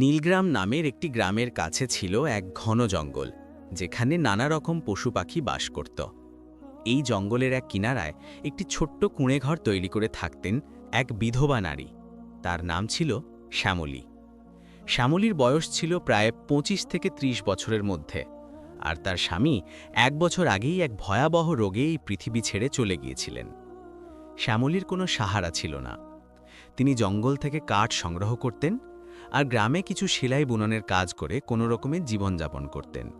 নীলগ্রাম নামের একটি গ্রামের কাছে ছিল এক ঘন জঙ্গল, যেখানে নানা রকম পশু পাখি বাস করত। এই জঙ্গলের এক কিনারায় একটি ছোট্ট কুঁড়েঘর তৈরি করে থাকতেন এক বিধবা নারী। তার নাম ছিল শ্যামলী। শ্যামলীর বয়স ছিল প্রায় পঁচিশ থেকে ৩০ বছরের মধ্যে, আর তার স্বামী এক বছর আগেই এক ভয়াবহ রোগে এই পৃথিবী ছেড়ে চলে গিয়েছিলেন। শ্যামলীর কোনো সাহারা ছিল না। তিনি জঙ্গল থেকে কাঠ সংগ্রহ করতেন আর গ্রামে কিছু সেলাই বুননের কাজ করে কোনো রকমের জীবনযাপন করতেন।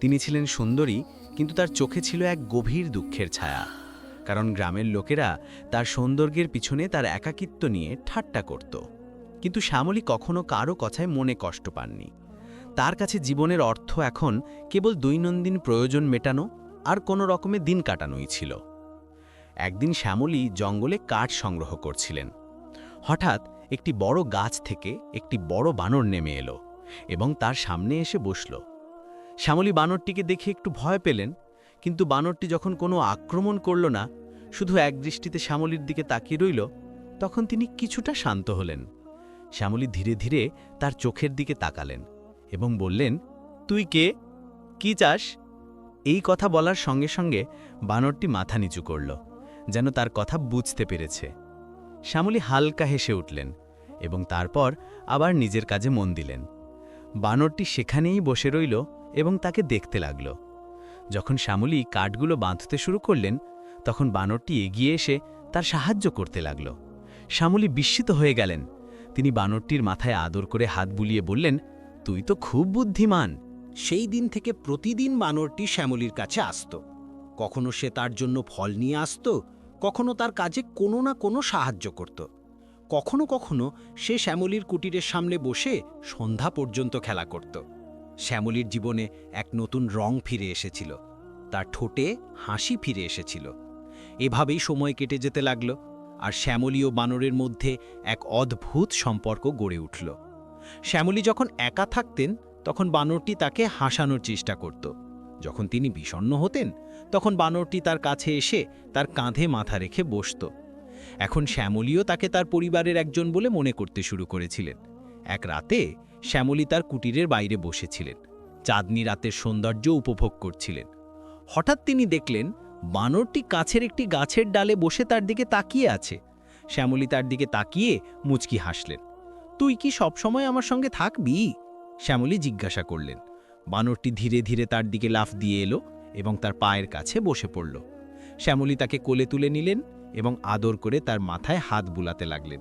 তিনি ছিলেন সুন্দরী, কিন্তু তার চোখে ছিল এক গভীর দুঃখের ছায়া। কারণ গ্রামের লোকেরা তার সৌন্দর্যের পিছনে তার একাকিত্ব নিয়ে ঠাট্টা করত। কিন্তু শ্যামলী কখনো কারও কথায় মনে কষ্ট পাননি। তার কাছে জীবনের অর্থ এখন কেবল দৈনন্দিন প্রয়োজন মেটানো আর কোনো রকমের দিন কাটানোই ছিল। একদিন শ্যামলী জঙ্গলে কাঠ সংগ্রহ করছিলেন। হঠাৎ একটি বড় গাছ থেকে একটি বড় বানর নেমে এলো এবং তার সামনে এসে বসল। শ্যামলী বানরটিকে দেখে একটু ভয় পেলেন, কিন্তু বানরটি যখন কোনো আক্রমণ করল না, শুধু এক দৃষ্টিতে শ্যামলীর দিকে তাকিয়ে রইল, তখন তিনি কিছুটা শান্ত হলেন। শ্যামলী ধীরে ধীরে তার চোখের দিকে তাকালেন এবং বললেন, তুই কে? কি চাস? এই কথা বলার সঙ্গে সঙ্গে বানরটি মাথা নিচু করল, যেন তার কথা বুঝতে পেরেছে। শ্যামলী হালকা হেসে উঠলেন এবং তারপর আবার নিজের কাজে মন দিলেন। বানরটি সেখানেই বসে রইল এবং তাকে দেখতে লাগল। যখন শ্যামলী কাঠগুলো বাঁধতে শুরু করলেন, তখন বানরটি এগিয়ে এসে তার সাহায্য করতে লাগল। শ্যামলী বিস্মিত হয়ে গেলেন। তিনি বানরটির মাথায় আদর করে হাত বুলিয়ে বললেন, তুই তো খুব বুদ্ধিমান। সেই দিন থেকে প্রতিদিন বানরটি শ্যামলীর কাছে আসত। কখনো সে তার জন্য ফল নিয়ে আসত কখনো তার কাজে কোনো না কোনো সাহায্য করত। কখনো কখনো সে শ্যামলীর কুটিরের সামনে বসে সন্ধ্যা পর্যন্ত খেলা করত। শ্যামলীর জীবনে এক নতুন রং ফিরে এসেছিল। তার ঠোঁটে হাসি ফিরে এসেছিল। এভাবেই সময় কেটে যেতে লাগল আর শ্যামলী ও বানরের মধ্যে এক অদ্ভুত সম্পর্ক গড়ে উঠল। শ্যামলী যখন একা থাকতেন, তখন বানরটি তাকে হাসানোর চেষ্টা করত। যখন তিনি বিষণ্ণ হতেন তখন বানরটি তার কাছে এসে তার কাঁধে মাথা রেখে বসত। এখন শ্যামলীও তাকে তার পরিবারের একজন বলে মনে করতে শুরু করেছিলেন। এক রাতে শ্যামলী তার কুটিরের বাইরে বসেছিলেন। চাঁদনি রাতের সৌন্দর্য উপভোগ করছিলেন। হঠাৎ তিনি দেখলেন, বানরটি কাছের একটি গাছের ডালে বসে তার দিকে তাকিয়ে আছে। শ্যামলী তার দিকে তাকিয়ে মুচকি হাসলেন। তুই কি সবসময় আমার সঙ্গে থাকবি? শ্যামলী জিজ্ঞাসা করলেন। বানরটি ধীরে ধীরে তার দিকে লাফ দিয়ে এলো। এবং তার পায়ের কাছে বসে পড়ল। শ্যামলী তাকে কোলে তুলে নিলেন এবং আদর করে তার মাথায় হাত বুলাতে লাগলেন।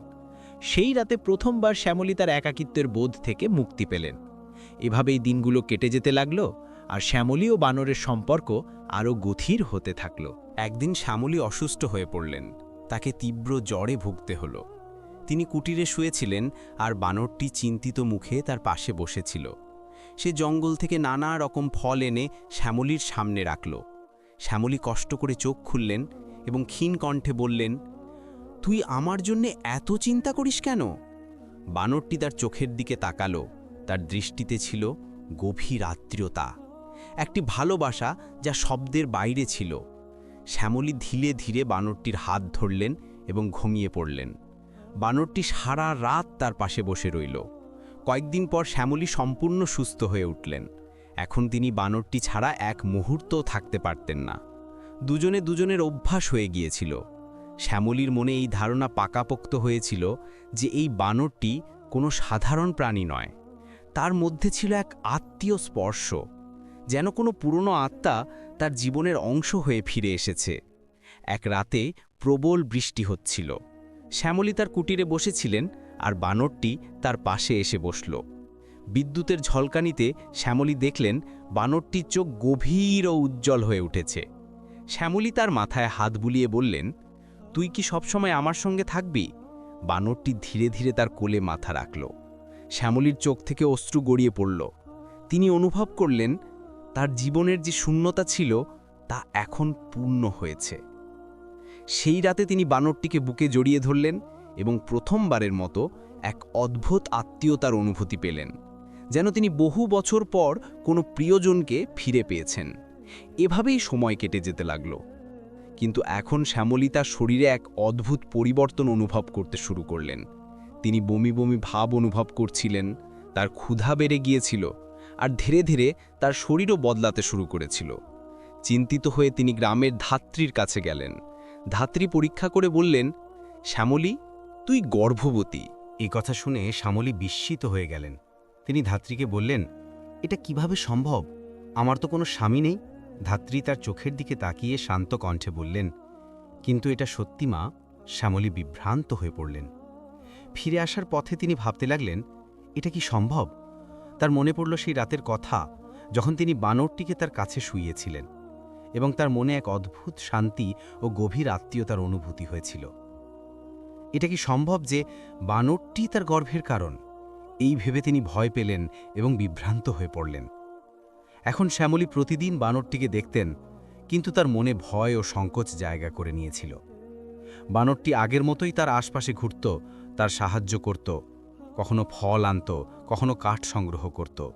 সেই রাতে প্রথমবার শ্যামলী তার একাকিত্বের বোধ থেকে মুক্তি পেলেন। এভাবেই দিনগুলো কেটে যেতে লাগল আর শ্যামলী ও বানরের সম্পর্ক আরও গথির হতে থাকল। একদিন শ্যামলী অসুস্থ হয়ে পড়লেন। তাকে তীব্র জ্বরে ভুগতে হলো। তিনি কুটিরে শুয়েছিলেন আর বানরটি চিন্তিত মুখে তার পাশে বসেছিল। সে জঙ্গল থেকে নানা রকম ফল এনে শ্যামলীর সামনে রাখল। শ্যামলী কষ্ট করে চোখ খুললেন এবং ক্ষীণ কণ্ঠে বললেন, তুই আমার জন্যে এত চিন্তা করিস কেন? বানরটি তার চোখের দিকে তাকালো। তার দৃষ্টিতে ছিল গভীর আত্মীয়তা, একটি ভালোবাসা যা শব্দের বাইরে ছিল। শ্যামলী ধীরে ধীরে বানরটির হাত ধরলেন এবং ঘুমিয়ে পড়লেন। বানরটি সারা রাত তার পাশে বসে রইল। কয়েকদিন পর শ্যামলী সম্পূর্ণ সুস্থ হয়ে উঠলেন। এখন তিনি বানরটি ছাড়া এক মুহূর্তও থাকতে পারতেন না। দুজনে দুজনের অভ্যাস হয়ে গিয়েছিল। শ্যামলীর মনে এই ধারণা পাকাপোক্ত হয়েছিল যে এই বানরটি কোনো সাধারণ প্রাণী নয়। তার মধ্যে ছিল এক আত্মীয় স্পর্শ, যেন কোনো পুরনো আত্মা তার জীবনের অংশ হয়ে ফিরে এসেছে। এক রাতে প্রবল বৃষ্টি হচ্ছিল। শ্যামলী তার কুটিরে বসেছিলেন আর বানরটি তার পাশে এসে বসল। বিদ্যুতের ঝলকানিতে শ্যামলী দেখলেন বানরটির চোখ গভীর ও উজ্জ্বল হয়ে উঠেছে। শ্যামলী তার মাথায় হাত বুলিয়ে বললেন, তুই কি সবসময় আমার সঙ্গে থাকবি? বানরটি ধীরে ধীরে তার কোলে মাথা রাখল। শ্যামলীর চোখ থেকে অশ্রু গড়িয়ে পড়ল। তিনি অনুভব করলেন, তার জীবনের যে শূন্যতা ছিল, তা এখন পূর্ণ হয়েছে। সেই রাতে তিনি বানরটিকে বুকে জড়িয়ে ধরলেন এবং প্রথমবারের মতো এক অদ্ভুত আত্মীয়তার অনুভূতি পেলেন, যেন তিনি বহু বছর পর কোনো প্রিয়জনকে ফিরে পেয়েছেন। এভাবেই সময় কেটে যেতে লাগল। কিন্তু এখন শ্যামলী তার শরীরে এক অদ্ভুত পরিবর্তন অনুভব করতে শুরু করলেন। তিনি বমি বমি ভাব অনুভব করছিলেন, তার ক্ষুধা বেড়ে গিয়েছিল আর ধীরে ধীরে তার শরীরও বদলাতে শুরু করেছিল। চিন্তিত হয়ে তিনি গ্রামের ধাত্রীর কাছে গেলেন। ধাত্রী পরীক্ষা করে বললেন, শ্যামলী তুই গর্ভবতী। এই কথা শুনে শ্যামলী বিস্মিত হয়ে গেলেন। তিনি ধাত্রীকে বললেন, এটা কীভাবে সম্ভব? আমার তো কোনো স্বামী নেই। ধাত্রী তার চোখের দিকে তাকিয়ে শান্ত কণ্ঠে বললেন, কিন্তু এটা সত্যি মা। শ্যামলী বিভ্রান্ত হয়ে পড়লেন। ফিরে আসার পথে তিনি ভাবতে লাগলেন, এটা কি সম্ভব? তার মনে পড়ল সেই রাতের কথা, যখন তিনি বানরটিকে তার কাছে শুইয়েছিলেন এবং তার মনে এক অদ্ভুত শান্তি ও গভীর আত্মীয়তার অনুভূতি হয়েছিল। এটা কি সম্ভব যে বানরটি তার গর্ভের কারণ? এই ভেবে তিনি ভয় পেলেন এবং বিভ্রান্ত হয়ে পড়লেন। এখন শ্যামলী প্রতিদিন বানরটিকে দেখতেন, কিন্তু তার মনে ভয় ও সংকোচ জায়গা করে নিয়েছিল। বানরটি আগের মতোই তার আশপাশে ঘুরত, তার সাহায্য করত, কখনো ফল আনত, কখনো কাঠ সংগ্রহ করত।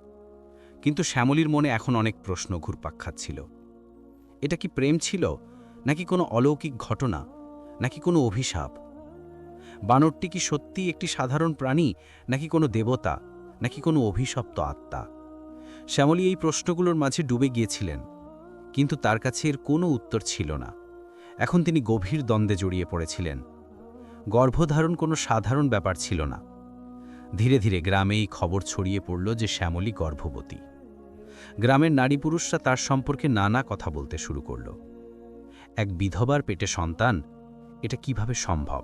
কিন্তু শ্যামলীর মনে এখন অনেক প্রশ্ন ঘুরপাক খাচ্ছিল। এটা কি প্রেম ছিল, নাকি কোনো অলৌকিক ঘটনা, নাকি কোনো অভিশাপ? বানরটি কি সত্যিই একটি সাধারণ প্রাণী, নাকি কোনো দেবতা, নাকি কোনো অভিশপ্ত আত্মা? শ্যামলী এই প্রশ্নগুলোর মাঝে ডুবে গিয়েছিলেন, কিন্তু তার কাছে এর কোনো উত্তর ছিল না। এখন তিনি গভীর দ্বন্দ্বে জড়িয়ে পড়েছিলেন। গর্ভধারণ কোনো সাধারণ ব্যাপার ছিল না। ধীরে ধীরে গ্রামে এই খবর ছড়িয়ে পড়ল যে শ্যামলী গর্ভবতী। গ্রামের নারী পুরুষরা তার সম্পর্কে নানা কথা বলতে শুরু করল। এক বিধবার পেটে সন্তান, এটা কীভাবে সম্ভব?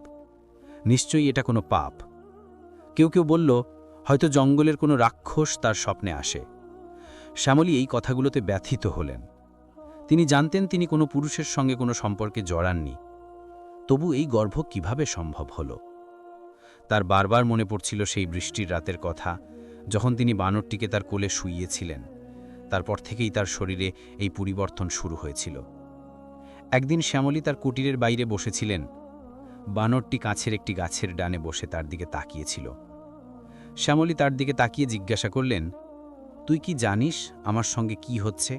নিশ্চয়ই এটা কোনো পাপ। কেউ কেউ বলল, হয়তো জঙ্গলের কোনো রাক্ষস তার স্বপ্নে আসে। শ্যামলী এই কথাগুলোতে ব্যথিত হলেন। তিনি জানতেন তিনি কোনো পুরুষের সঙ্গে কোনো সম্পর্কে জড়াননি। তবু এই গর্ভ কীভাবে সম্ভব হল? তার বারবার মনে পড়ছিল সেই বৃষ্টির রাতের কথা, যখন তিনি বানরটিকে তার কোলে শুইয়েছিলেন। তারপর থেকেই তার শরীরে এই পরিবর্তন শুরু হয়েছিল। একদিন শ্যামলী তার কুটিরের বাইরে বসেছিলেন বানরটি কাছের একটি গাছের ডানে বসে তার দিকে তাকিয়েছিল। শ্যামলী তার দিকে তাকিয়ে জিজ্ঞাসা করলেন, তুই কি জানিস আমার সঙ্গে কি হচ্ছে?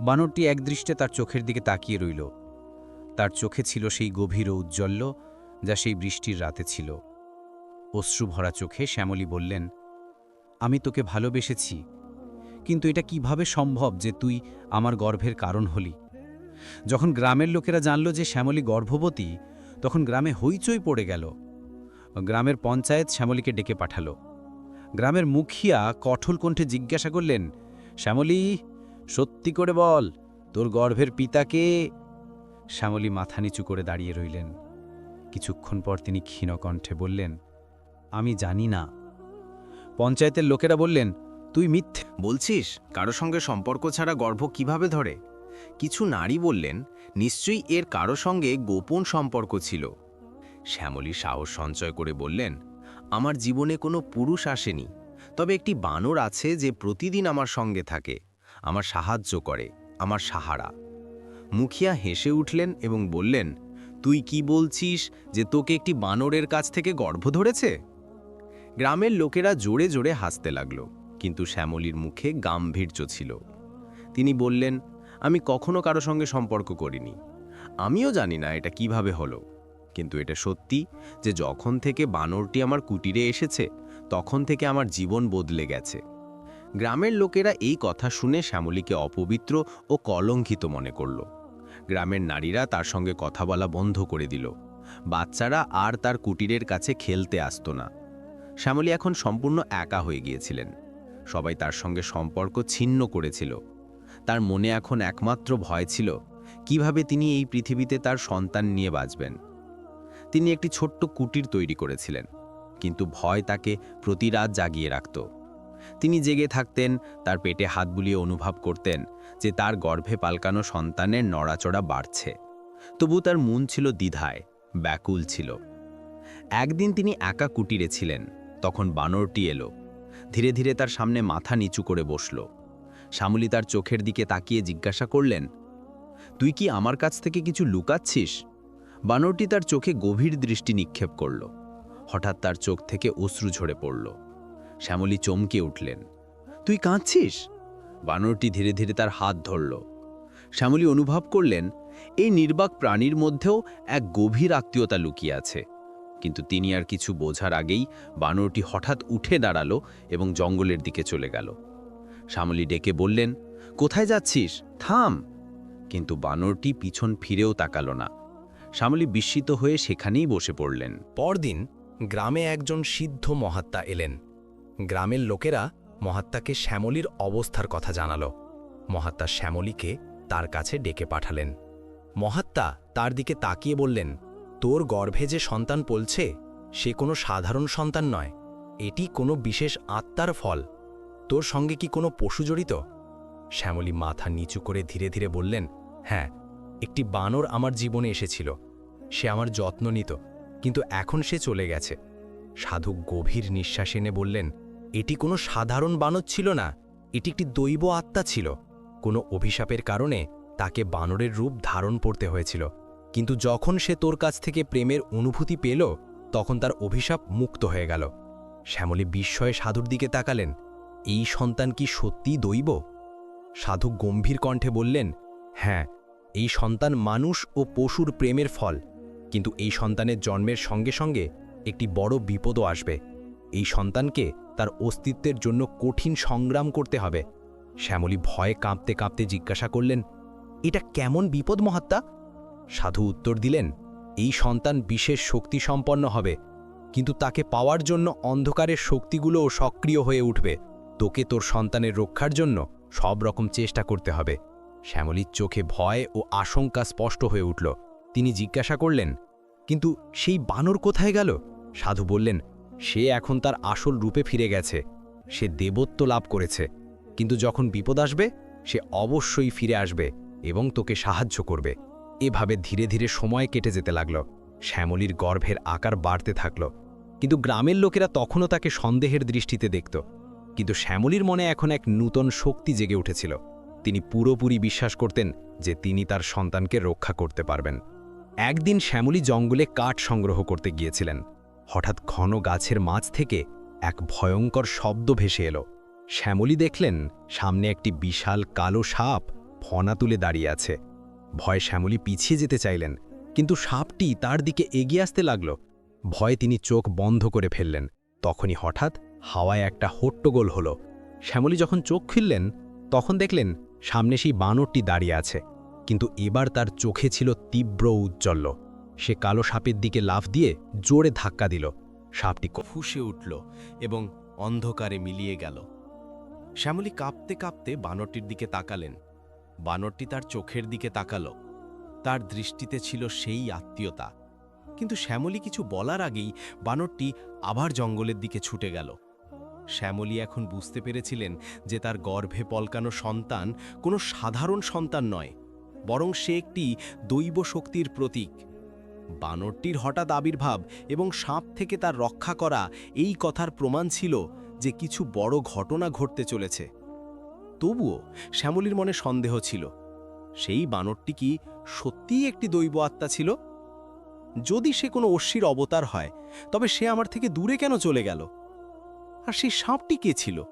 বানরটি একদৃষ্টে তার চোখের দিকে তাকিয়ে রইল। তার চোখে ছিল সেই গভীর উজ্জ্বল্য যা সেই বৃষ্টির রাতে ছিল। অশ্রু ভরা চোখে শ্যামলী বললেন, আমি তোকে ভালোবেসেছি, কিন্তু এটা কীভাবে সম্ভব যে তুই আমার গর্ভের কারণ হলি? যখন গ্রামের লোকেরা জানল যে শ্যামলী গর্ভবতী তখন গ্রামে হইচই পড়ে গেল। গ্রামের পঞ্চায়েত শ্যামলীকে ডেকে পাঠালো। গ্রামের মুখিয়া কঠোর কণ্ঠে জিজ্ঞাসা করলেন, শ্যামলী, সত্যি করে বল, তোর গর্ভের পিতাকে শ্যামলী মাথা নিচু করে দাঁড়িয়ে রইলেন। কিছুক্ষণ পর তিনি ক্ষীণ কণ্ঠে বললেন, আমি জানি না। পঞ্চায়েতের লোকেরা বললেন, তুই মিথ্যে। বলছিস, কারও সঙ্গে সম্পর্ক ছাড়া গর্ভ কীভাবে ধরে? কিছু নারী বললেন নিশ্চয়ই এর কারও সঙ্গে গোপন সম্পর্ক ছিল। শ্যামলী সাহস সঞ্চয় করে বললেন, আমার জীবনে কোনো পুরুষ আসেনি, তবে একটি বানর আছে যে প্রতিদিন আমার সঙ্গে থাকে, আমার সাহায্য করে, আমার সাহারা। মুখিয়া হেসে উঠলেন এবং বললেন, তুই কি বলছিস যে তোকে একটি বানরের কাছ থেকে গর্ভ ধরেছে? গ্রামের লোকেরা জোরে জোরে হাসতে লাগল, কিন্তু শ্যামলীর মুখে গাম্ভীর্য ছিল। তিনি বললেন আমি কখনো কারও সঙ্গে সম্পর্ক করিনি। আমিও জানি না এটা কীভাবে হলো। কিন্তু এটা সত্যি যে যখন থেকে বানরটি আমার কুটিরে এসেছে, তখন থেকে আমার জীবন বদলে গেছে। গ্রামের লোকেরা এই কথা শুনে শ্যামলীকে অপবিত্র ও কলঙ্কিত মনে করল। গ্রামের নারীরা তার সঙ্গে কথা বলা বন্ধ করে দিল। বাচ্চারা আর তার কুটিরের কাছে খেলতে আসতো না। শ্যামলী এখন সম্পূর্ণ একা হয়ে গিয়েছিলেন। সবাই তার সঙ্গে সম্পর্ক ছিন্ন করেছিল। তার মনে এখন একমাত্র ভয় ছিল, কীভাবে তিনি এই পৃথিবীতে তার সন্তান নিয়ে বাঁচবেন। তিনি একটি ছোট্ট কুটির তৈরি করেছিলেন, কিন্তু ভয় তাকে প্রতি রাত জাগিয়ে রাখত। তিনি জেগে থাকতেন, তার পেটে হাত বুলিয়ে অনুভব করতেন যে তার গর্ভে পালকানো সন্তানের নড়াচড়া বাড়ছে। তবু তার মন ছিল দ্বিধায়, ব্যাকুল ছিল। একদিন তিনি একা কুটিরে ছিলেন, তখন বানরটি এলো। ধীরে ধীরে তার সামনে মাথা নিচু করে বসল। শ্যামলী তার চোখের দিকে তাকিয়ে জিজ্ঞাসা করলেন, তুই কি আমার কাছ থেকে কিছু লুকাচ্ছিস? বানরটি তার চোখে গভীর দৃষ্টি নিক্ষেপ করল। হঠাৎ তার চোখ থেকে অশ্রু ঝরে পড়ল। শ্যামলী চমকে উঠলেন, তুই কাঁদছিস? বানরটি ধীরে ধীরে তার হাত ধরল। শ্যামলী অনুভব করলেন, এই নির্বাক প্রাণীর মধ্যেও এক গভীর আত্মীয়তা লুকিয়ে আছে। কিন্তু তিনি আর কিছু বোঝার আগেই বানরটি হঠাৎ উঠে দাঁড়াল এবং জঙ্গলের দিকে চলে গেল। শ্যামলী ডেকে বললেন, কোথায় যাচ্ছিস? থাম। কিন্তু বানরটি পিছন ফিরেও তাকালো না। শ্যামলী বিস্মিত হয়ে সেখানেই বসে পড়লেন। পরদিন গ্রামে একজন সিদ্ধ মহাত্মা এলেন। গ্রামের লোকেরা মহাত্মাকে শ্যামলীর অবস্থার কথা জানালো। মহাত্মা শ্যামলীকে তার কাছে ডেকে পাঠালেন। মহাত্মা তার দিকে তাকিয়ে বললেন, তোর গর্ভে যে সন্তান পলছে, সে কোনো সাধারণ সন্তান নয়। এটি কোনো বিশেষ আত্মার ফল। তোর সঙ্গে কি কোনো পশু জড়িত? শ্যামলী মাথা নিচু করে ধীরে ধীরে বললেন হ্যাঁ একটি বানর আমার জীবনে এসেছিল। সে আমার যত্ন নিত, কিন্তু এখন সে চলে গেছে। সাধু গভীর নিঃশ্বাস এনে বললেন, এটি কোনো সাধারণ বানর ছিল না, এটি একটি দৈব আত্মা ছিল। কোনো অভিশাপের কারণে তাকে বানরের রূপ ধারণ করতে হয়েছিল, কিন্তু যখন সে তোর কাছ থেকে প্রেমের অনুভূতি পেল, তখন তার অভিশাপ মুক্ত হয়ে গেল। শ্যামলী বিস্ময়ে সাধুর দিকে তাকালেন। এই সন্তান কি সত্যিই দৈব? সাধু গম্ভীর কণ্ঠে বললেন হ্যাঁ এই সন্তান মানুষ ও পশুর প্রেমের ফল। কিন্তু এই সন্তানের জন্মের সঙ্গে সঙ্গে একটি বড় বিপদও আসবে। এই সন্তানকে তার অস্তিত্বের জন্য কঠিন সংগ্রাম করতে হবে। শ্যামলী ভয়ে কাঁপতে কাঁপতে জিজ্ঞাসা করলেন, এটা কেমন বিপদ মহাত্মা? সাধু উত্তর দিলেন, এই সন্তান বিশেষ শক্তি সম্পন্ন হবে, কিন্তু তাকে পাওয়ার জন্য অন্ধকারের শক্তিগুলোও সক্রিয় হয়ে উঠবে। তোকে তোর সন্তানের রক্ষার জন্য সব রকম চেষ্টা করতে হবে। শ্যামলীর চোখে ভয় ও আশঙ্কা স্পষ্ট হয়ে উঠল। তিনি জিজ্ঞাসা করলেন, কিন্তু সেই বানর কোথায় গেল? সাধু বললেন, সে এখন তার আসল রূপে ফিরে গেছে। সে দেবত্ব লাভ করেছে। কিন্তু যখন বিপদ আসবে, সে অবশ্যই ফিরে আসবে এবং তোকে সাহায্য করবে। এভাবে ধীরে ধীরে সময় কেটে যেতে লাগল। শ্যামলীর গর্ভের আকার বাড়তে থাকল। কিন্তু গ্রামের লোকেরা তখনও তাকে সন্দেহের দৃষ্টিতে দেখত। কিন্তু শ্যামলীর মনে এখন এক নূতন শক্তি জেগে উঠেছিল। তিনি পুরোপুরি বিশ্বাস করতেন যে তিনি তার সন্তানকে রক্ষা করতে পারবেন। একদিন শ্যামলী জঙ্গলে কাঠ সংগ্রহ করতে গিয়েছিলেন। হঠাৎ ঘন গাছের মাঝ থেকে এক ভয়ঙ্কর শব্দ ভেসে এলো। শ্যামলী দেখলেন, সামনে একটি বিশাল কালো সাপ ফনা তুলে দাঁড়িয়ে আছে। ভয় শ্যামলী পিছিয়ে যেতে চাইলেন, কিন্তু সাপটি তার দিকে এগিয়ে আসতে লাগল। ভয়ে তিনি চোখ বন্ধ করে ফেললেন। তখনই হঠাৎ হাওয়ায় একটা হট্টগোল হলো। শ্যামলী যখন চোখ খুললেন, তখন দেখলেন সামনে সেই বানরটি দাঁড়িয়ে আছে। কিন্তু এবার তার চোখে ছিল তীব্র উজ্জ্বল্য সে কালো সাপের দিকে লাফ দিয়ে জোরে ধাক্কা দিল। সাপটি ফুসে উঠল এবং অন্ধকারে মিলিয়ে গেল। শ্যামলী কাঁপতে কাঁপতে বানরটির দিকে তাকালেন। বানরটি তার চোখের দিকে তাকালো। তার দৃষ্টিতে ছিল সেই আত্মীয়তা। কিন্তু শ্যামলী কিছু বলার আগেই বানরটি আবার জঙ্গলের দিকে ছুটে গেল। শ্যামলী এখন বুঝতে পেরেছিলেন যে তার গর্ভে পলকানো সন্তান কোনো সাধারণ সন্তান নয়, বরং সে একটি দৈব শক্তির প্রতীক। বানরটির হঠাৎ আবির্ভাব এবং সাপ থেকে তার রক্ষা করা এই কথার প্রমাণ ছিল যে কিছু বড় ঘটনা ঘটতে চলেছে। তবুও শ্যামলীর মনে সন্দেহ ছিল, সেই বানরটি কি সত্যিই একটি দৈব আত্মা ছিল? যদি সে কোনো অশ্বির অবতার হয়, তবে সে আমার থেকে দূরে কেন চলে গেল? আর সেই সাপটি কে ছিল?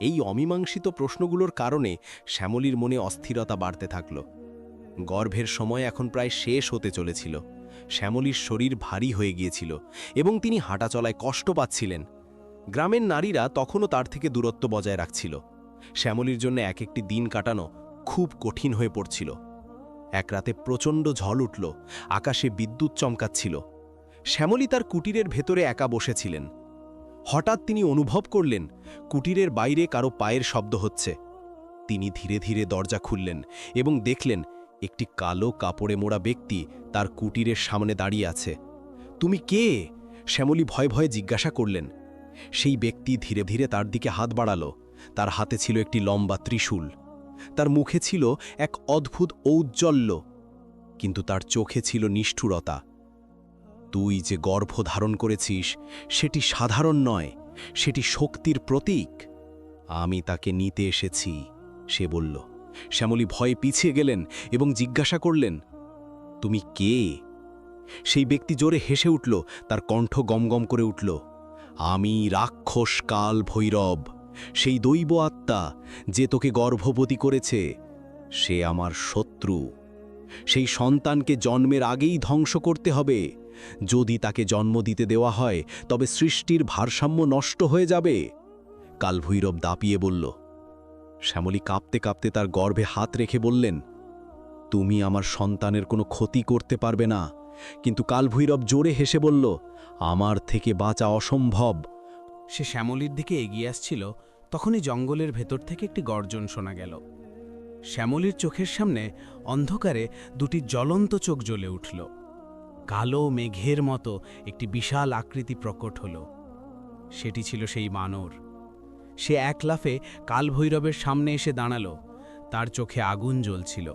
এই অমীমাংসিত প্রশ্নগুলোর কারণে শ্যামলীর মনে অস্থিরতা বাড়তে থাকল। গর্ভের সময় এখন প্রায় শেষ হতে চলেছিল। শ্যামলীর শরীর ভারী হয়ে গিয়েছিল এবং তিনি হাঁটাচলায় কষ্ট পাচ্ছিলেন। গ্রামের নারীরা তখনও তার থেকে দূরত্ব বজায় রাখছিল। শ্যামলীর জন্য এক একটি দিন কাটানো খুব কঠিন হয়ে পড়ছিল। এক রাতে প্রচণ্ড ঝল উঠল, আকাশে বিদ্যুৎ চমকাচ্ছিল। শ্যামলী তার কুটিরের ভেতরে একা বসেছিলেন। হঠাৎ তিনি অনুভব করলেন, কুটিরের বাইরে কারও পায়ের শব্দ হচ্ছে। তিনি ধীরে ধীরে দরজা খুললেন এবং দেখলেন, একটি কালো কাপড়ে মোড়া ব্যক্তি তার কুটিরের সামনে দাঁড়িয়ে আছে। তুমি কে? শ্যামলী ভয় ভয়ে জিজ্ঞাসা করলেন। সেই ব্যক্তি ধীরে ধীরে তার দিকে হাত বাড়ালো। তার হাতে ছিল একটি লম্বা ত্রিশূল। তার মুখে ছিল এক অদ্ভুত ঔজ্জ্বল্য। কিন্তু তার চোখে ছিল নিষ্ঠুরতা। তুই যে গর্ভ ধারণ করেছিস, সেটি সাধারণ নয়, সেটি শক্তির প্রতীক। আমি তাকে নিতে এসেছি, সে বলল। শ্যামলী ভয়ে পিছিয়ে গেলেন এবং জিজ্ঞাসা করলেন, তুমি কে? সেই ব্যক্তি জোরে হেসে উঠল, তার কণ্ঠ গমগম করে উঠল, আমি রাক্ষস কাল ভৈরব, সেই দৈব আত্মা যে তোকে গর্ভবতী করেছে, সে আমার শত্রু। সেই সন্তানকে জন্মের আগেই ধ্বংস করতে হবে যদি তাকে জন্ম দিতে দেওয়া হয়, তবে সৃষ্টির ভারসাম্য নষ্ট হয়ে যাবে। কালভৈরব দাপিয়ে বলল, শ্যামলী কাঁপতে কাঁপতে তার গর্ভে হাত রেখে বললেন, তুমি আমার সন্তানের কোনো ক্ষতি করতে পারবে না। কিন্তু কালভৈরব জোরে হেসে বলল, আমার থেকে বাঁচা অসম্ভব। সে শ্যামলীর দিকে এগিয়ে আসছিল। তখনই জঙ্গলের ভেতর থেকে একটি গর্জন শোনা গেল। শ্যামলীর চোখের সামনে অন্ধকারে দুটি জ্বলন্ত চোখ জ্বলে উঠল। কালো মেঘের মতো একটি বিশাল আকৃতি প্রকট হল। সেটি ছিল সেই মানর সে এক লাফে কালভৈরবের সামনে এসে দাঁড়াল। তার চোখে আগুন জ্বলছিল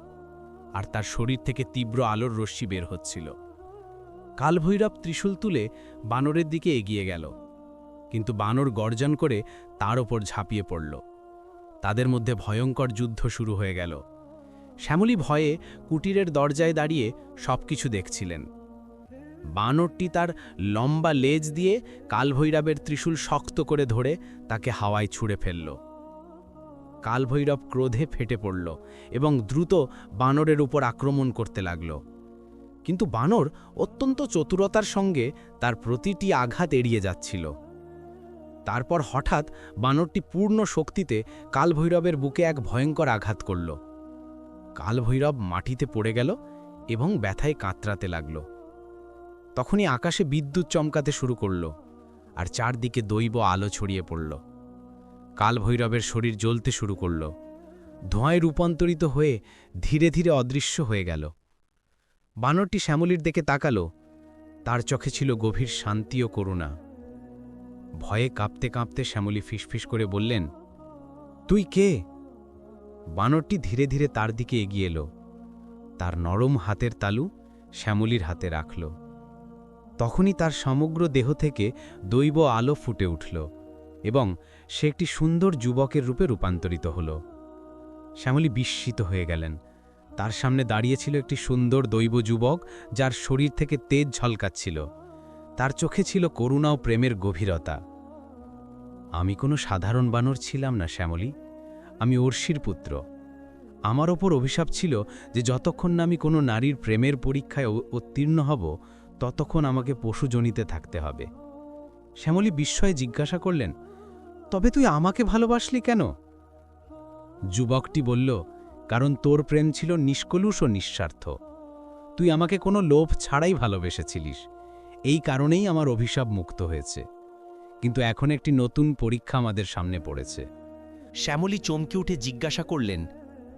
আর তার শরীর থেকে তীব্র আলোর রশ্মি বের হচ্ছিল। কালভৈরব ত্রিশূল তুলে বানরের দিকে এগিয়ে গেল। কিন্তু বানর গর্জন করে তার ওপর ঝাঁপিয়ে পড়ল। তাদের মধ্যে ভয়ঙ্কর যুদ্ধ শুরু হয়ে গেল। শ্যামলী ভয়ে কুটিরের দরজায় দাঁড়িয়ে সবকিছু দেখছিলেন। বানরটি তার লম্বা লেজ দিয়ে কালভৈরবের ত্রিশূল শক্ত করে ধরে তাকে হাওয়ায় ছুঁড়ে ফেলল। কালভৈরব ক্রোধে ফেটে পড়ল এবং দ্রুত বানরের উপর আক্রমণ করতে লাগল। কিন্তু বানর অত্যন্ত চতুরতার সঙ্গে তার প্রতিটি আঘাত এড়িয়ে যাচ্ছিল। তারপর হঠাৎ বানরটি পূর্ণ শক্তিতে কালভৈরবের বুকে এক ভয়ঙ্কর আঘাত করল। কালভৈরব মাটিতে পড়ে গেল এবং ব্যথায় কাতরাতে লাগল। তখনই আকাশে বিদ্যুৎ চমকাতে শুরু করল আর চারদিকে দৈব আলো ছড়িয়ে পড়ল। কালভৈরবের শরীর জ্বলতে শুরু করল। ধোঁয়ায় রূপান্তরিত হয়ে ধীরে ধীরে অদৃশ্য হয়ে গেল। বানরটি শ্যামলীর দিকে তাকালো। তার চোখে ছিল গভীর শান্তি ও করুণা। ভয়ে কাঁপতে কাঁপতে শ্যামলী ফিসফিস করে বললেন, তুই কে? বানরটি ধীরে ধীরে তার দিকে এগিয়ে এলো। তার নরম হাতের তালু শ্যামলীর হাতে রাখল। তখনই তার সমগ্র দেহ থেকে দৈব আলো ফুটে উঠল এবং সে একটি সুন্দর যুবকের রূপে রূপান্তরিত হল। শ্যামলী বিস্মিত হয়ে গেলেন। তার সামনে দাঁড়িয়েছিল একটি সুন্দর দৈব যুবক যার শরীর থেকে তেজ ঝলকাচ্ছিল। তার চোখে ছিল করুণা ও প্রেমের গভীরতা। আমি কোনো সাধারণ বানর ছিলাম না, শ্যামলী। আমি অর্ষির পুত্র। আমার ওপর অভিশাপ ছিল যে যতক্ষণ না আমি কোনো নারীর প্রেমের পরীক্ষায় উত্তীর্ণ হব ততক্ষণ আমাকে পশুজনিতে থাকতে হবে। শ্যামলী বিস্ময়ে জিজ্ঞাসা করলেন, তবে তুই আমাকে ভালোবাসলি কেন? যুবকটি বলল, কারণ তোর প্রেম ছিল নিষ্কলুষ ও নিঃস্বার্থ। তুই আমাকে কোনো লোভ ছাড়াই ভালোবেসেছিলিস। এই কারণেই আমার অভিশাপ মুক্ত হয়েছে। কিন্তু এখন একটি নতুন পরীক্ষা আমাদের সামনে পড়েছে। শ্যামলী চমকে উঠে জিজ্ঞাসা করলেন,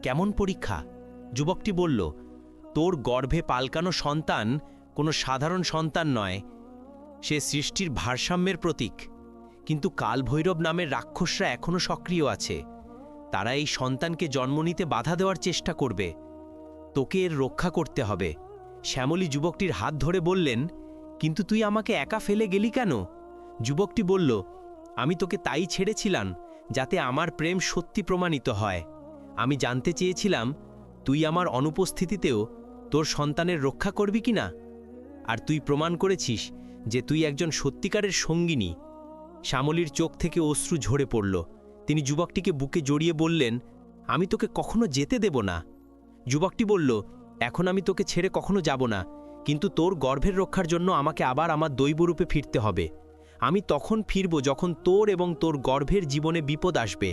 কেমন পরীক্ষা? যুবকটি বলল, তোর গর্ভে পালকানো সন্তান কোনো সাধারণ সন্তান নয়। সে সৃষ্টির ভারসাম্যের প্রতীক। কিন্তু কালভৈরব নামের রাক্ষসরা এখনও সক্রিয় আছে। তারা এই সন্তানকে জন্ম নিতে বাধা দেওয়ার চেষ্টা করবে। তোকে এর রক্ষা করতে হবে। শ্যামলী যুবকটির হাত ধরে বললেন, কিন্তু তুই আমাকে একা ফেলে গেলি কেন? যুবকটি বলল, আমি তোকে তাই ছেড়েছিলাম যাতে আমার প্রেম সত্যি প্রমাণিত হয়। আমি জানতে চেয়েছিলাম, তুই আমার অনুপস্থিতিতেও তোর সন্তানের রক্ষা করবি কি না আর তুই প্রমাণ করেছিস যে তুই একজন সত্যিকারের সঙ্গিনী। শ্যামলীর চোখ থেকে অশ্রু ঝরে পড়ল। তিনি যুবকটিকে বুকে জড়িয়ে বললেন, আমি তোকে কখনো যেতে দেব না। যুবকটি বলল, এখন আমি তোকে ছেড়ে কখনো যাব না, কিন্তু তোর গর্ভের রক্ষার জন্য আমাকে আবার আমার দৈবরূপে ফিরতে হবে। আমি তখন ফিরব যখন তোর এবং তোর গর্ভের জীবনে বিপদ আসবে।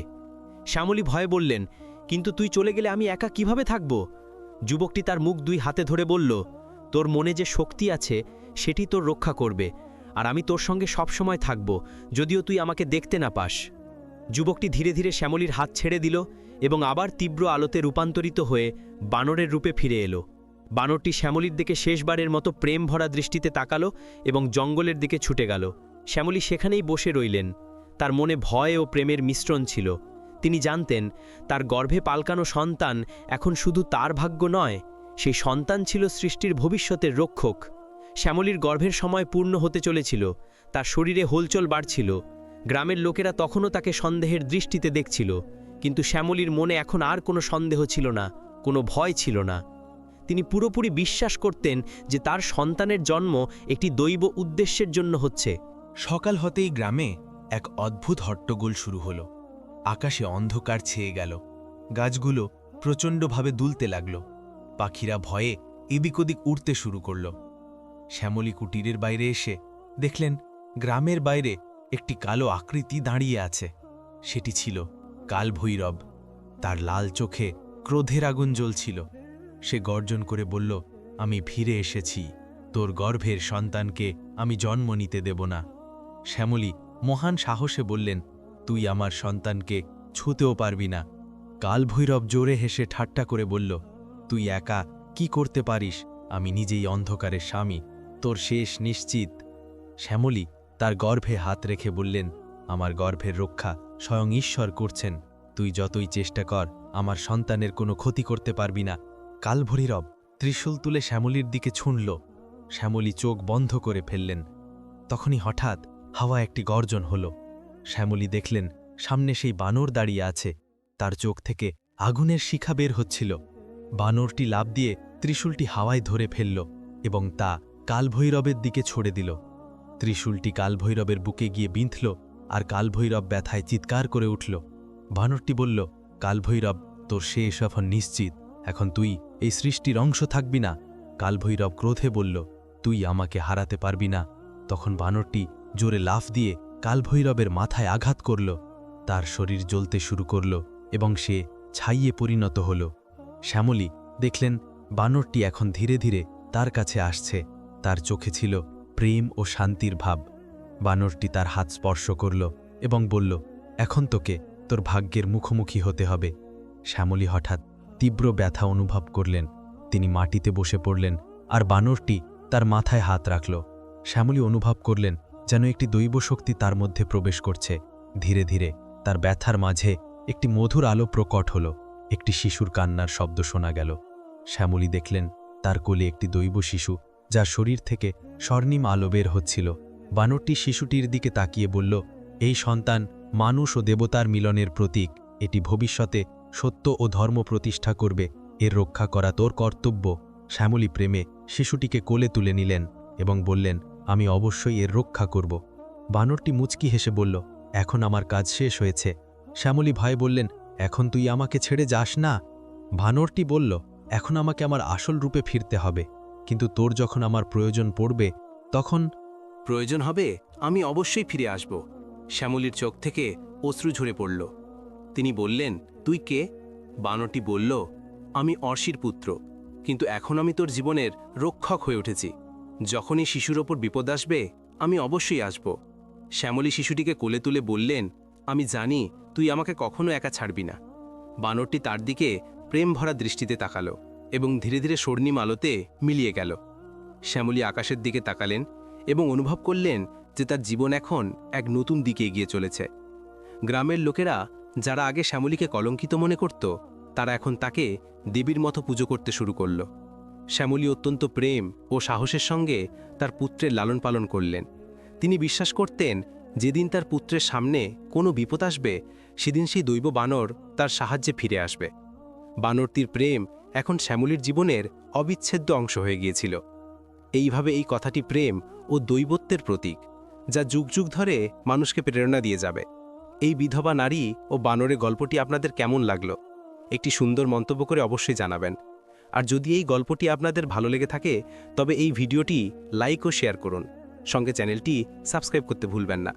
শ্যামলী ভয়ে বললেন, কিন্তু তুই চলে গেলে আমি একা কীভাবে থাকব? যুবকটি তার মুখ দুই হাতে ধরে বলল তোর মনে যে শক্তি আছে, সেটি তোর রক্ষা করবে, আর আমি তোর সঙ্গে সবসময় থাকব, যদিও তুই আমাকে দেখতে না পাস। যুবকটি ধীরে ধীরে শ্যামলীর হাত ছেড়ে দিল এবং আবার তীব্র আলোতে রূপান্তরিত হয়ে বানরের রূপে ফিরে এলো। বানরটি শ্যামলীর দিকে শেষবারের মতো প্রেম ভরা দৃষ্টিতে তাকালো এবং জঙ্গলের দিকে ছুটে গেল। শ্যামলী সেখানেই বসে রইলেন। তার মনে ভয় ও প্রেমের মিশ্রণ ছিল। তিনি জানতেন, তার গর্ভে পালকানো সন্তান এখন শুধু তার ভাগ্য নয় সেই সন্তান ছিল সৃষ্টির ভবিষ্যতের রক্ষক। শ্যামলীর গর্ভের সময় পূর্ণ হতে চলেছিল, তার শরীরে হোলচল বাড়ছিল। গ্রামের লোকেরা তখনও তাকে সন্দেহের দৃষ্টিতে দেখছিল, কিন্তু শ্যামলীর মনে এখন আর কোনো সন্দেহ ছিল না, কোনো ভয় ছিল না। তিনি পুরোপুরি বিশ্বাস করতেন যে তার সন্তানের জন্ম একটি দৈব উদ্দেশ্যের জন্য হচ্ছে। সকাল হতেই গ্রামে এক অদ্ভুত হট্টগোল শুরু হলো। আকাশে অন্ধকার ছেয়ে গেল। গাছগুলো প্রচণ্ডভাবে দুলতে লাগল। পাখিরা ভয়ে এদিক ওদিক উড়তে শুরু করল। শ্যামলী কুটিরের বাইরে এসে দেখলেন গ্রামের বাইরে একটি কালো আকৃতি দাঁড়িয়ে আছে। সেটি ছিল কালভৈরব। তার লাল চোখে ক্রোধের আগুন জ্বলছিল। সে গর্জন করে বলল, আমি ফিরে এসেছি। তোর গর্ভের সন্তানকে আমি জন্ম নিতে দেব না। শ্যামলী মহান সাহসে বললেন, তুই আমার সন্তানকে ছুতেও পারবি না। কালভৈরব জোরে হেসে ঠাট্টা করে বলল তুই একা কি করতে পারিস? আমি নিজেই অন্ধকারের স্বামী, তোর শেষ নিশ্চিত। শ্যামলী তার গর্ভে হাত রেখে বললেন, আমার গর্ভের রক্ষা স্বয়ং ঈশ্বর করছেন। তুই যতই চেষ্টা কর, আমার সন্তানের কোনো ক্ষতি করতে পারবি না কালভৈরব ত্রিশূল তুলে শ্যামলীর দিকে ছুঁড়ল। শ্যামলী চোখ বন্ধ করে ফেললেন। তখনই হঠাৎ হাওয়া একটি গর্জন হল। শ্যামলী দেখলেন, সামনে সেই বানর দাঁড়িয়ে আছে। তার চোখ থেকে আগুনের শিখা বের হচ্ছিল। বানরটি লাভ দিয়ে ত্রিশূলটি হাওয়ায় ধরে ফেলল এবং তা কালভৈরবের দিকে ছড়ে দিল। ত্রিশূলটি কালভৈরবের বুকে গিয়ে বিঁধল আর কালভৈরব ব্যথায় চিৎকার করে উঠল। বানরটি বলল, কালভৈরব, তোর শেষ এখন নিশ্চিত। এখন তুই এই সৃষ্টির অংশ থাকবি না। কালভৈরব ক্রোধে বলল, তুই আমাকে হারাতে পারবি না। তখন বানরটি জোরে লাফ দিয়ে কালভৈরবের মাথায় আঘাত করল। তার শরীর জ্বলতে শুরু করল এবং সে ছাইয়ে পরিণত হল। শ্যামলী দেখলেন বানরটি এখন ধীরে ধীরে তার কাছে আসছে। তার চোখে ছিল প্রেম ও শান্তির ভাব। বানরটি তার হাত স্পর্শ করল এবং বলল, এখন তোকে তোর ভাগ্যের মুখোমুখি হতে হবে। শ্যামলী হঠাৎ তীব্র ব্যথা অনুভব করলেন। তিনি মাটিতে বসে পড়লেন আর বানরটি তার মাথায় হাত রাখল। শ্যামলী অনুভব করলেন যেন একটি দৈব শক্তি তার মধ্যে প্রবেশ করছে। ধীরে ধীরে তার ব্যথার মাঝে একটি মধুর আলো প্রকট হল। একটি শিশুর কান্নার শব্দ শোনা গেল। শ্যামলী দেখলেন, তার কোলে একটি দৈব শিশু, যার শরীর থেকে স্বর্ণিম আলো বের হচ্ছিল। বানরটি শিশুটির দিকে তাকিয়ে বলল, এই সন্তান মানুষ ও দেবতার মিলনের প্রতীক। এটি ভবিষ্যতে সত্য ও ধর্ম প্রতিষ্ঠা করবে। এর রক্ষা করা তোর কর্তব্য। শ্যামলী প্রেমে শিশুটিকে কোলে তুলে নিলেন এবং বললেন, আমি অবশ্যই এর রক্ষা করব। বানরটি মুচকি হেসে বলল, এখন আমার কাজ শেষ হয়েছে। শ্যামলী ভয় বললেন এখন তুই আমাকে ছেড়ে যাস না? ভানরটি বলল, এখন আমাকে আমার আসল রূপে ফিরতে হবে। কিন্তু তোর যখন আমার প্রয়োজন পড়বে, তখন প্রয়োজন হবে, আমি অবশ্যই ফিরে আসব। শ্যামলীর চোখ থেকে অশ্রু ঝরে পড়ল। তিনি বললেন, তুই কে? বানরটি বলল, আমি অর্ষির পুত্র। কিন্তু এখন আমি তোর জীবনের রক্ষক হয়ে উঠেছি। যখনই শিশুর ওপর বিপদ আসবে, আমি অবশ্যই আসব। শ্যামলী শিশুটিকে কোলে তুলে বললেন, আমি জানি তুই আমাকে কখনো একা ছাড়বি না। বানরটি তার দিকে প্রেম ভরা দৃষ্টিতে তাকালো এবং ধীরে ধীরে স্বর্ণিম আলোতে মিলিয়ে গেল। শ্যামলী আকাশের দিকে তাকালেন এবং অনুভব করলেন যে তার জীবন এখন এক নতুন দিকে এগিয়ে চলেছে। গ্রামের লোকেরা যারা আগে শ্যামলীকে কলঙ্কিত মনে করত, তারা এখন তাকে দেবীর মতো পুজো করতে শুরু করল। শ্যামলী অত্যন্ত প্রেম ও সাহসের সঙ্গে তার পুত্রের লালন পালন করলেন। তিনি বিশ্বাস করতেন, যেদিন তার পুত্রের সামনে কোনো বিপদ আসবে সেদিন সেই দৈব বানর তার সাহায্যে ফিরে আসবে। বানরটির প্রেম এখন শ্যামলীর জীবনের অবিচ্ছেদ্য অংশ হয়ে গিয়েছিল। এইভাবে এই কথাটি প্রেম ও দৈবত্বের প্রতীক, যা যুগ যুগ ধরে মানুষকে প্রেরণা দিয়ে যাবে। এই বিধবা নারী ও বানরের গল্পটি আপনাদের কেমন লাগল? একটি সুন্দর মন্তব্য করে অবশ্যই জানাবেন। আর যদি এই গল্পটি আপনাদের ভালো লেগে থাকে, তবে এই ভিডিওটি লাইক ও শেয়ার করুন। সঙ্গে চ্যানেলটি সাবস্ক্রাইব করতে ভুলবেন না।